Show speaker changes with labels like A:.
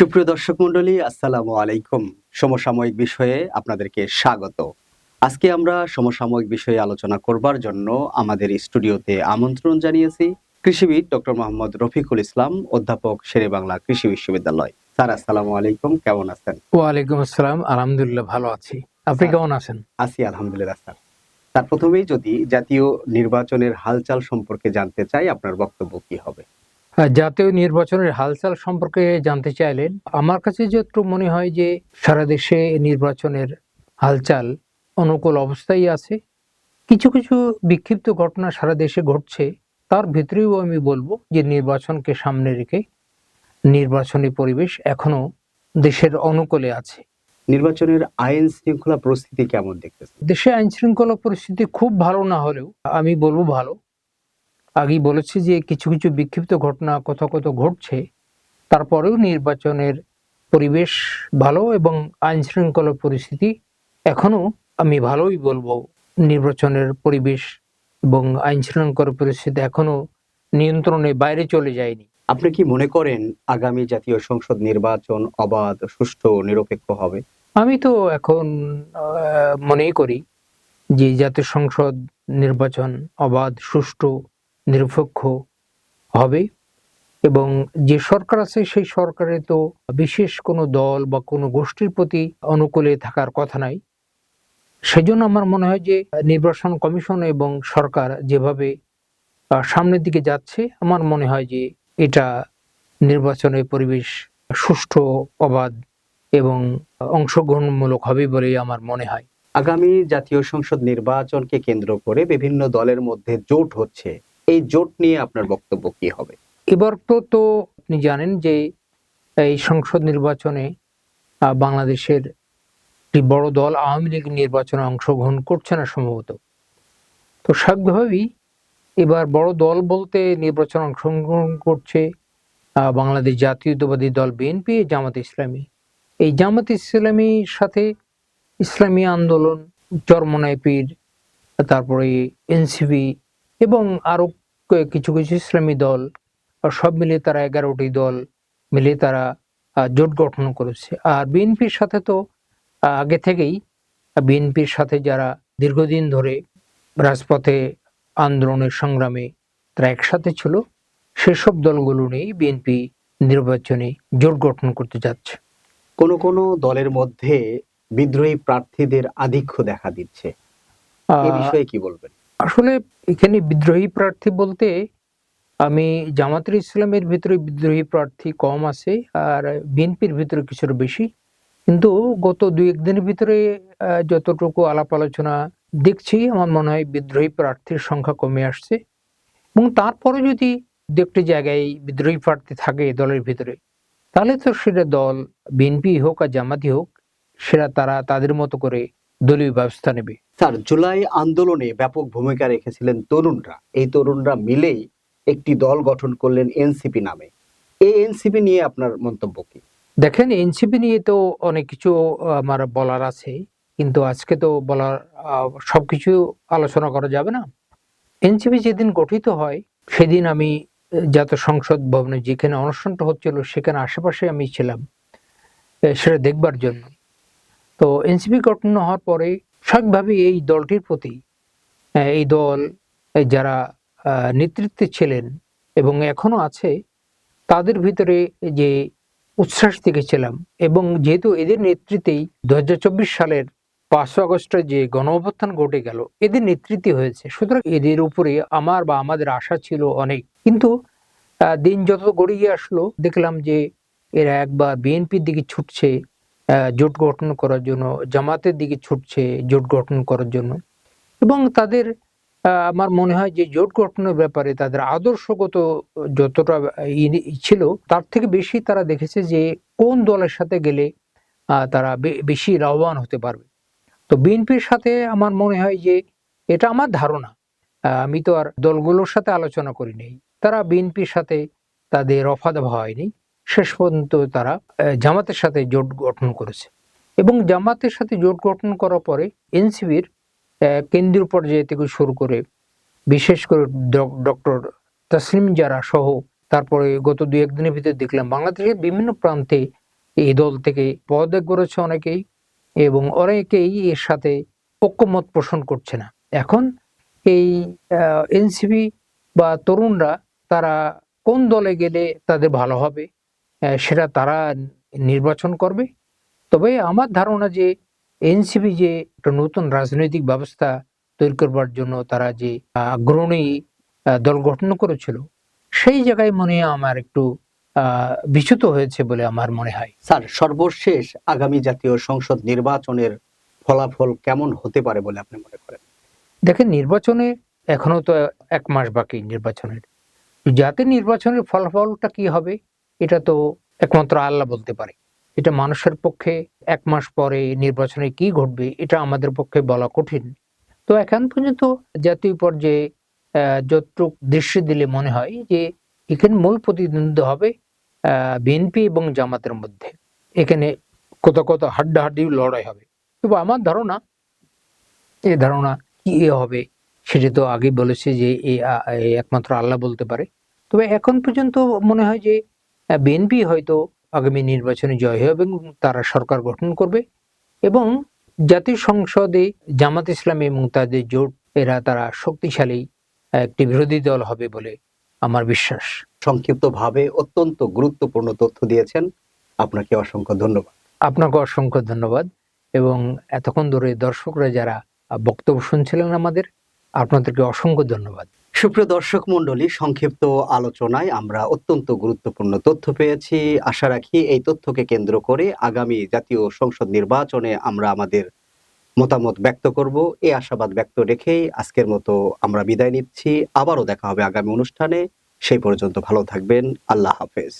A: সুপ্রিয় দর্শক মন্ডলী আসসালামু আলাইকুম। সমসাময়িক বিষয়ে আপনাদেরকে স্বাগত। আজকে আমরা সমসাময়িক বিষয়ে আলোচনা করবার জন্য আমাদের স্টুডিওতে আমন্ত্রণ জানিয়েছি কৃষিবিদ ডক্টর মোহাম্মদ রফিকুল ইসলাম অধ্যাপক শেরে বাংলা কৃষি বিশ্ববিদ্যালয়। স্যার আসসালামু আলাইকুম। কেমন আছেন?
B: ওয়ালাইকুম আসসালাম। আলহামদুলিল্লাহ ভালো আছি। আপনি কেমন আছেন?
A: আছি আলহামদুলিল্লাহ স্যার। তার প্রথমেই যদি জাতীয় নির্বাচনের হালচাল সম্পর্কে জানতে চাই আপনার বক্তব্য কি হবে?
B: জাতীয় নির্বাচনের হালচাল সম্পর্কে জানতে চাইলেন। আমার কাছে যতটুকু মনে হয় যে সারা দেশে নির্বাচনের হালচাল অনুকূল অবস্থায় আছে। কিছু কিছু বিক্ষিপ্ত ঘটনা সারা দেশে ঘটছে। তার ভিতরেও আমি বলব যে নির্বাচনকে সামনে রেখে নির্বাচনী পরিবেশ এখনও দেশের অনুকূলে আছে।
A: নির্বাচনের আইন শৃঙ্খলা পরিস্থিতি কেমন দেখতেছেন?
B: দেশে আইন শৃঙ্খলা পরিস্থিতি খুব ভালো না হলেও আমি বলব ভালো। আগেই বলেছি যে কিছু কিছু বিক্ষিপ্ত ঘটনা কোথাও ঘটছে। তারপরেও নির্বাচনের পরিবেশ ভালো এবং আইন শৃঙ্খলা পরিস্থিতি এখনও আমি ভালোই বলব। নির্বাচনের পরিবেশ এবং আইন শৃঙ্খলা পরিস্থিতি এখনও নিয়ন্ত্রণে বাইরে চলে যায়নি।
A: আপনি কি মনে করেন আগামী জাতীয় সংসদ নির্বাচন অবাধ সুষ্ঠু নিরপেক্ষ হবে?
B: আমি তো এখন মনেই করি যে জাতীয় সংসদ নির্বাচন অবাধ সুষ্ঠু নিরপেক্ষ হবে এবং যে সরকার আছে সেই সরকারে তো বিশেষ কোনো দল বা কোনো গোষ্ঠীর প্রতি অনুকূলে থাকার কথা নাই। সেজন্য আমার মনে হয় যে নির্বাচন কমিশন এবং সরকার যেভাবে সামনের দিকে যাচ্ছে, আমার মনে হয় যে এটা নির্বাচনের পরিবেশ সুষ্ঠু, অবাধ এবং অংশগ্রহণমূলক হবে বলেই আমার মনে হয়।
A: আগামী জাতীয় সংসদ নির্বাচনকে কেন্দ্র করে বিভিন্ন দলের মধ্যে জোট হচ্ছে। এই জোট নিয়ে আপনার বক্তব্য কি হবে?
B: এবার তো তো আপনি জানেন যে এই সংসদ নির্বাচনে বাংলাদেশের একটি বড় দল আওয়ামী লীগ নির্বাচনে অংশগ্রহণ করছে না সম্ভবত। তো স্বাভাবিকভাবেই এবার বড় দল বলতে নির্বাচনে অংশগ্রহণ করছে বাংলাদেশ জাতীয়তাবাদী দল বিএনপি, জামাত ইসলামী। এই জামাত ইসলামীর সাথে ইসলামী আন্দোলন চরমনায় পীর তারপরে এনসিপি এবং আরও ক- কিছু কিছু ইসলামী দল আর সব মিলিয়ে তারা এগারোটি দল মিলে তারা জোট গঠন করেছে। আর বিএনপির সাথে তো আগে থেকেই বিএনপির সাথে যারা দীর্ঘদিন ধরে রাজপথে আন্দোলনের সংগ্রামে তারা একসাথে ছিল সেসব দলগুলো নিয়েই বিএনপি নির্বাচনে জোট গঠন করতে যাচ্ছে।
A: কোন কোন দলের মধ্যে বিদ্রোহী প্রার্থীদের আধিক্য দেখা দিচ্ছে। এই বিষয়ে কি বলবেন?
B: আসলে এখানে বিদ্রোহী প্রার্থী বলতে আমি জামাতের ইসলামের ভিতরে বিদ্রোহী প্রার্থী কম আছে আর বিএনপির ভিতরে কিছুটা বেশি। কিন্তু গত দুই একদিনের ভিতরে যতটুকু আলাপ আলোচনা দেখছি, আমার মনে হয় বিদ্রোহী প্রার্থীর সংখ্যা কমে আসছে। এবং তারপরে যদি দু একটি জায়গায় বিদ্রোহী প্রার্থী থাকে দলের ভিতরে, তাহলে তো সেটা দল বিএনপি হোক আর জামাতি হোক, সেটা তারা তাদের মতো করে দলীয় ব্যবস্থা নেবে।
A: স্যার, জুলাই আন্দোলনে ব্যাপক ভূমিকা রেখেছিলেন তরুণরা। এই তরুণরা মিলেই একটি দল গঠন করলেন এনসিপি নামে। এই এনসিপি নিয়ে আপনার মন্তব্য কি?
B: দেখেন, এনসিপি নিয়ে তো অনেক কিছু আমার বলার আছে, কিন্তু আজকে তো বলার সবকিছু আলোচনা করা যাবে না। এনসিপি যেদিন গঠিত হয়, সেদিন আমি জাতীয় সংসদ ভবনে যেখানে অনুষ্ঠানটা হচ্ছিল, সেখানে আশেপাশে আমি ছিলাম সেটা দেখবার জন্য। তো এনসিপি গঠন হওয়ার পরে স্বাভাবিকভাবে এই দলটির প্রতি এই দল যারা নেতৃত্বে ছিলেন এবং এখনও আছে, তাদের ভিতরে যে উচ্ছ্বাস দেখেছিলাম এবং যেহেতু এদের নেতৃত্বেই দু হাজার চব্বিশ সালের পাঁচশো আগস্টে যে গণ অভ্যুত্থান ঘটে গেল, এদের নেতৃত্বে হয়েছে। সুতরাং এদের উপরে আমার বা আমাদের আশা ছিল অনেক। কিন্তু দিন যত গড়িয়ে আসলো, দেখলাম যে এরা একবার বিএনপির দিকে ছুটছে জোট গঠন করার জন্য, জামাতের দিকে ছুটছে জোট গঠন করার জন্য। এবং তাদের আমার মনে হয় যে জোট গঠনের ব্যাপারে তাদের আদর্শগত যতটা ছিল, তার থেকে বেশি তারা দেখেছে যে কোন দলের সাথে গেলে তারা বেশি লাভবান হতে পারবে। তো বিএনপির সাথে আমার মনে হয় যে এটা আমার ধারণা। আমি তো আর দলগুলোর সাথে আলোচনা করি নাই। তারা বিএনপির সাথে তাদের রফাদফা হয়নি। শেষ পর্যন্ত তারা জামাতের সাথে জোট গঠন করেছে। এবং জামাতের সাথে জোট গঠন করার পরে এনসিবির কেন্দ্রীয় পর্যায়ে থেকে শুরু করে বিশেষ করে ডক্টর তসলিম যারা সহ তারপরে গত দু একদিনের ভিতরে দেখলাম বাংলাদেশের বিভিন্ন প্রান্তে এই দল থেকে পদত্যাগ করেছে অনেকেই এবং অনেকেই এর সাথে ঐক্যমত পোষণ করছে না। এখন এই এনসিপি বা তরুণরা তারা কোন দলে গেলে তাদের ভালো হবে? সেটা তারা নির্বাচন করবে। তবে আমার ধারণা যে এনসিপি যে একটা নতুন রাজনৈতিক ব্যবস্থা তৈরি করবার জন্য তারা যে আগ্রহী দল গঠন করেছিল সেই জায়গায় মনে আমার একটু আহ, বিচ্যুত হয়েছে বলে আমার মনে হয়।
A: স্যার সর্বশেষ আগামী জাতীয় সংসদ নির্বাচনের ফলাফল কেমন হতে পারে বলে আপনি মনে করেন?
B: দেখেন নির্বাচনে এখনও তো এক মাস বাকি নির্বাচনের। যাতে নির্বাচনের ফলাফলটা কি হবে এটা তো একমাত্র আল্লাহ বলতে পারে। এটা মানুষের পক্ষে এক মাস পরে নির্বাচনে কি ঘটবে, এটা আমাদের পক্ষে বলা কঠিন। তো এখন পর্যন্ত জাতীয় পর্যায়ে যতটুক দৃশ্য দিলে মনে হয় যে, এখানে মূল প্রতিদ্বন্দ্বিতা হবে বিএনপি এবং জামাতের মধ্যে। এখানে কোথাও কোথাও হাড্ডাহাড্ডি লড়াই হবে। তবে আমার ধারণা এ ধারণা কি এ হবে, সেটা তো আগে বলেছে যে একমাত্র আল্লাহ বলতে পারে। তবে এখন পর্যন্ত মনে হয় যে বিএনপি হয়তো আগামী নির্বাচনে জয় হবে এবং তারা সরকার গঠন করবে এবং জাতীয় সংসদে জামাত ইসলামী এবং তাদের জোট এরা তারা শক্তিশালী একটি বিরোধী দল হবে বলে আমার বিশ্বাস।
A: সংক্ষিপ্তভাবে অত্যন্ত গুরুত্বপূর্ণ তথ্য দিয়েছেন। আপনাকে অসংখ্য ধন্যবাদ।
B: আপনাকে অসংখ্য ধন্যবাদ এবং এতক্ষণ ধরে দর্শকরা যারা বক্তব্য শুনছিলেন আমাদের আপনাদেরকে অসংখ্য ধন্যবাদ।
A: সুপ্রিয় দর্শক মণ্ডলী, সংক্ষিপ্ত আলোচনায় আমরা অত্যন্ত গুরুত্বপূর্ণ তথ্য পেয়েছি। আশা রাখি এই তথ্যকে কেন্দ্র করে আগামী জাতীয় সংসদ নির্বাচনে আমরা আমাদের মতামত ব্যক্ত করব। এই আশাবাদ ব্যক্ত রেখেই আজকের মতো আমরা বিদায় নিচ্ছি। আবারও দেখা হবে আগামী অনুষ্ঠানে। সেই পর্যন্ত ভালো থাকবেন। আল্লাহ হাফেজ।